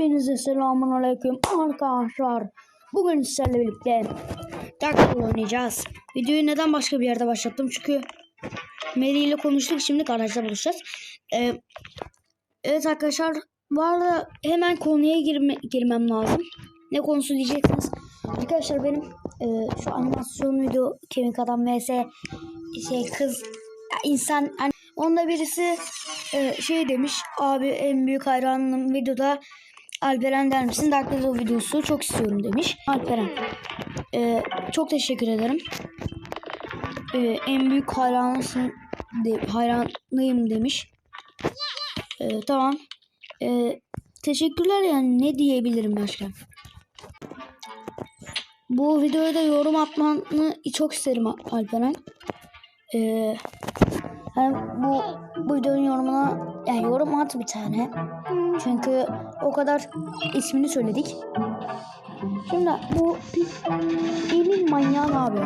Hepinize selamun aleyküm arkadaşlar. Bugün sizlerle birlikte Dark oynayacağız. Videoyu neden başka bir yerde başlattım? Çünkü Mary ile konuştuk. Şimdi garajda buluşacağız. Ee, evet arkadaşlar. Bu arada hemen konuya girme, girmem lazım. Ne konusu diyeceksiniz. Arkadaşlar benim e, şu animasyon video Kemik Adam vs şey kız insan hani onda birisi e, şey demiş abi en büyük hayranım videoda Alperen der misin? Dark Riddle videosu çok istiyorum demiş. Alperen. E, çok teşekkür ederim. E, en büyük hayranısın de, hayranlıyım demiş. E, tamam. E, teşekkürler yani ne diyebilirim başka? Bu videoya da yorum atmanı çok isterim Alperen. Ee, hani bu, bu videonun yorumuna yani yorum at bir tane. Çünkü o kadar ismini söyledik. Şimdi bu elin manyağı abi.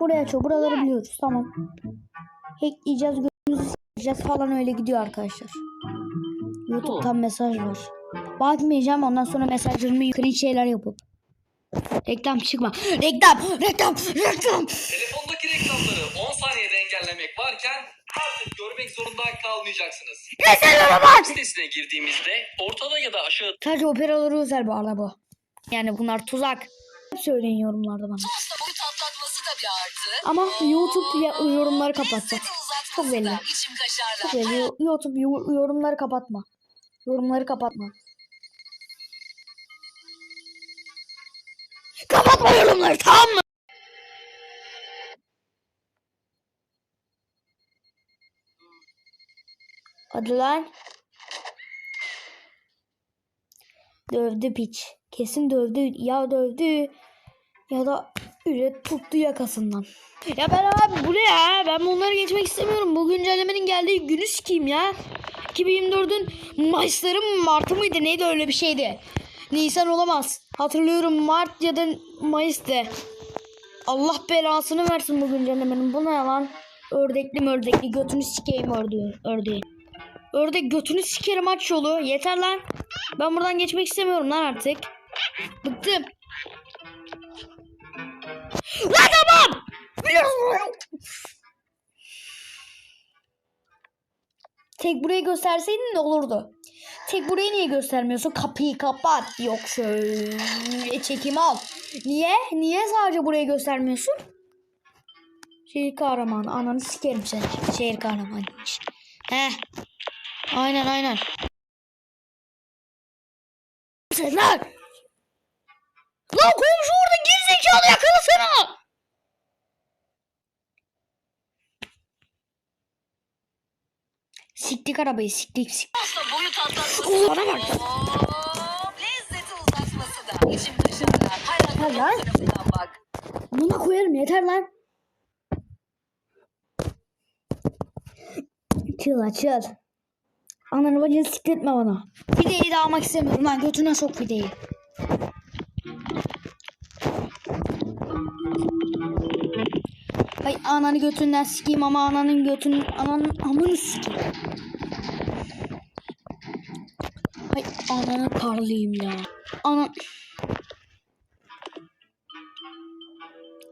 Buraya açıyor. Buraları biliyoruz. Tamam. Hackleyeceğiz. Gözümüzü sileceğiz falan öyle gidiyor arkadaşlar. Youtube'dan mesaj var. Bakmayacağım ondan sonra mesajlarımı cringe şeyler yapıp. Reklam çıkma. Reklam, reklam, reklam. Telefondaki reklamları 10 saniyede varken artık görmek zorunda kalmayacaksınız. Mesela bak. Sitesine girdiğimizde ortada ya da aşağıda Sadece operaları özel bu arada bu. Yani bunlar tuzak. Söyleyin yorumlarda bana. Sonuçta boyut atlatması da bir artı. Ama YouTube ya- yorumları uzatması Çok belli. da içim kaşarlar. Çok belli. YouTube yo- yorumları kapatma. Yorumları kapatma. Kapatma yorumları tamam mı? Hadi. Dövdü piç. Kesin dövdü. Ya dövdü. Ya da üret tuttu yakasından. Ya ben abi bu ne ya? Ben bunları geçmek istemiyorum. Bu güncellemenin geldiği günü sikeyim ya. 2024'ün Mayıs'ları mı Mart'ı mıydı? Neydi öyle bir şeydi. Nisan olamaz. Hatırlıyorum Mart ya da Mayıs'tı. Allah belasını versin bu güncellemenin. Bu ne lan? Ördekli mördekli götünü sikeyim ördüğü, ördeği. Ördek götünü sikerim aç yolu. Yeter lan. Ben buradan geçmek istemiyorum lan artık. Bıktım. Lan tamam. Tek burayı gösterseydin ne olurdu? Tek burayı niye göstermiyorsun? Kapıyı kapat. Yok şöyle çekim al. Niye? Niye sadece burayı göstermiyorsun? Şehir kahramanı. Ananı sikerim sen. Şehir kahramanıymış. He. Aynen aynen. Sen lan. Lan komşu orada gerizekalı yakalasana. Siktik arabayı siktik siktik. Sonuçta boyut atlatması bana bak. Lezzeti uzatması da içim kaşarlar. Yeter lan. Bak. Buna koyarım yeter lan. Çıl açıl. Ananı bacını sikletme bana. Fideyi de almak istemiyorum lan. Götüne sok fideyi. Ay ananı götünden sikeyim ama ananın götünün ananın amını sikeyim. Ay ananı parlayayım ya. Anan.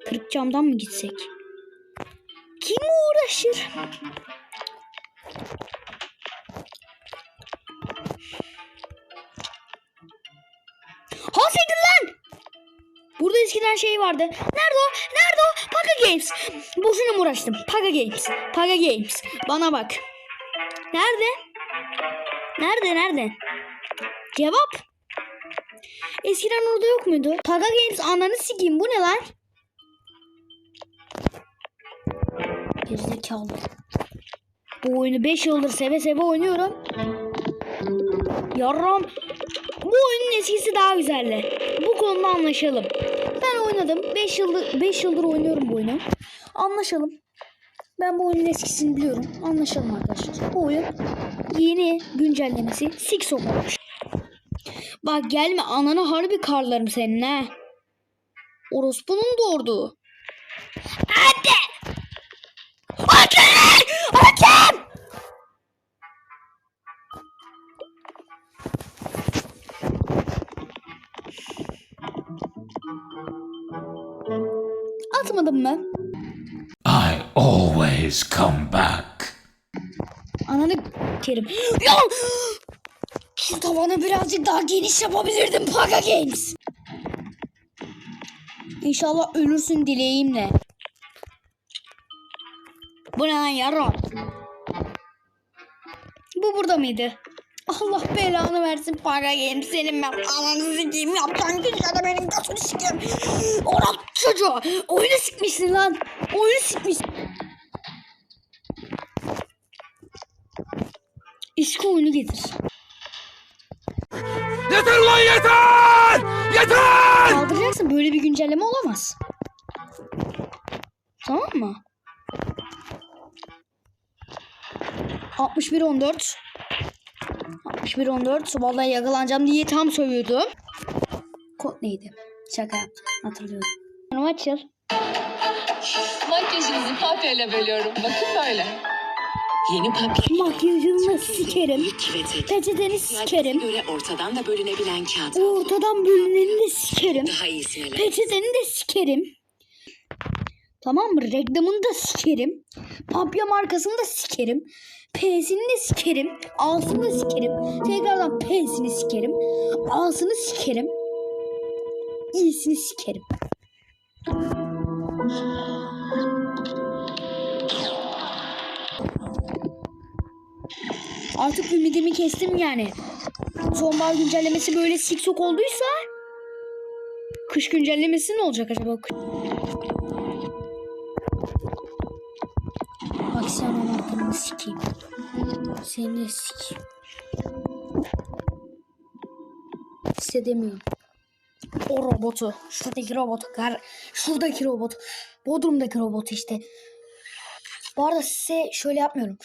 Kırık camdan mı gitsek? Kim uğraşır? Eskiden şey vardı. Nerede o? Nerede o? Paga Games. Boşuna mı uğraştım? Paga Games. Paga Games. Bana bak. Nerede? Nerede? Nerede? Cevap. Eskiden orada yok muydu? Paga Games ananı sikeyim. Bu ne lan? Gerizekalı. Bu oyunu 5 yıldır seve seve oynuyorum. Yarram. Bu oyunun eskisi daha güzeldi. Bu konuda anlaşalım. Oynadım. 5 yıldır 5 yıldır oynuyorum bu oyunu. Anlaşalım. Ben bu oyunun eskisini biliyorum. Anlaşalım arkadaşlar. Bu oyun yeni güncellemesi Six olmuş. Bak gelme ananı harbi karlarım senin ha. Orospu'nun doğurduğu. Hadi. Hakem! Hakem! Atmadım mı? I always come back. Ananı kerim. Ya! Şu tavanı birazcık daha geniş yapabilirdim Paga Games. İnşallah ölürsün dileğimle. Bu ne lan yaram? Bu burada mıydı? Allah belanı versin Paga Games senin ben ananı sikeyim yapacağın güzel benim götünü sikeyim. Orak çocuğu oyunu sikmişsin lan. Oyunu sikmişsin. İşki oyunu getir. Yeter lan yeter! Yeter! Kaldıracaksın böyle bir güncelleme olamaz. Tamam mı? 61 14 61 14 vallahi yakalanacağım diye tam söylüyordum. Kod neydi? Şaka yaptım. Hatırlıyorum. Açıl. Makyajınızı papyayla bölüyorum. Bakın böyle. Yeni papya. Makyajını sikerim. Peçeteni sikerim. göre ortadan da bölünebilen kağıt. Ortadan bölüneni de sikerim. Daha iyisini? Peçeteni de sikerim. Tamam mı? Reklamını da sikerim. Papya markasını da sikerim. P'sini de sikerim. A'sını da sikerim. Tekrardan P'sini sikerim. A'sını sikerim. İ'sini sikerim. Artık ümidimi kestim yani. Sonbahar güncellemesi böyle siksok olduysa Kış güncellemesi ne olacak acaba? Sikeyim. Seni sikeyim. Hissedemiyorum. O robotu. Şuradaki robotu. Gar şuradaki robot. Bodrum'daki robot işte. Bu arada size şöyle yapmıyorum.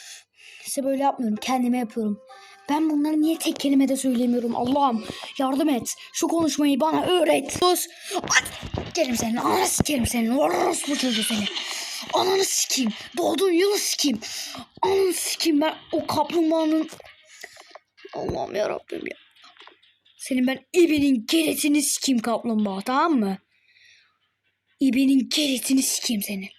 Size böyle yapmıyorum. Kendime yapıyorum. Ben bunları niye tek kelimede söylemiyorum? Allah'ım yardım et. Şu konuşmayı bana öğret. Sus. Sikerim senin. Ananı sikerim senin. Orospu çocuğu seni. Ananı sikeyim. Doğduğun yılı sikeyim. Ananı sikeyim ben o kaplumbağanın. Allah'ım yarabbim ya. Senin ben İbe'nin gerisini sikeyim kaplumbağa tamam mı? İbe'nin gerisini sikeyim senin.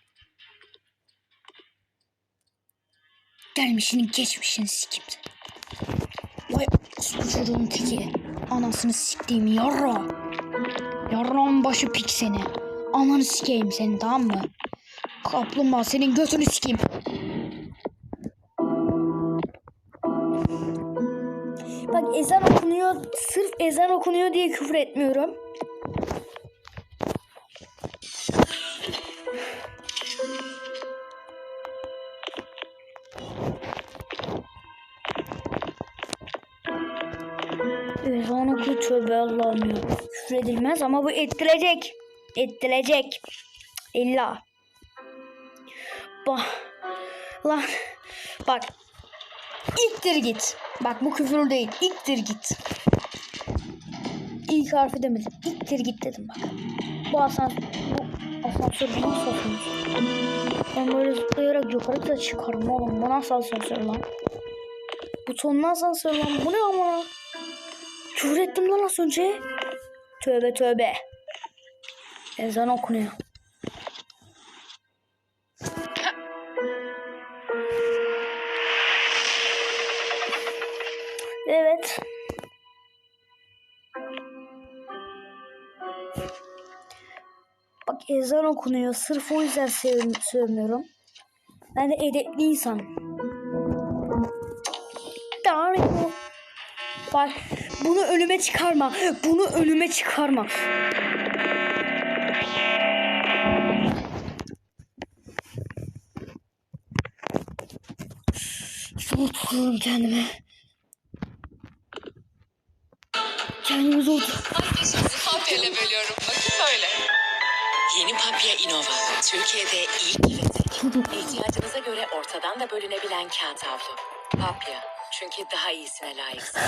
Gelmişinin geçmişini sikeyim seni. Vay çocuğun teki. Anasını siktiğim yarra. Yarrağın başı pik seni. Ananı sikeyim seni tamam mı? Kaplumbağa senin götünü sikeyim. Bak ezan okunuyor. Sırf ezan okunuyor diye küfür etmiyorum. Ezan okuyor tövbe Allah'ım ya. Küfür edilmez ama bu ettirecek. Ettirecek. İlla. Bak. Lan. Bak. İktir git. Bak bu küfür değil. İktir git. İlk harfi demedim. İktir git dedim bak. Bu asansör, bu asansör nasıl asansör? Ben böyle zıplayarak yukarı da çıkarım oğlum. Bu nasıl asansör lan? Butonlu asansör lan. Bu ne ama? Küfür ettim lan az önce. Tövbe tövbe. Ezan okunuyor. Ezan okunuyor. Sırf o yüzden sev sevmiyorum. Ben de edepli insanım. Tanrım. Bak bunu önüme çıkarma. Bunu önüme çıkarma. Zor tutuyorum kendimi. Kendimi zor tut- Makyajınızı papyayla bölüyorum. Bakın böyle. Yeni papya Innova. Türkiye'de ilk ve tek. Göre ortadan da bölünebilen kağıt havlu. Papya. Çünkü daha iyisine layıksın.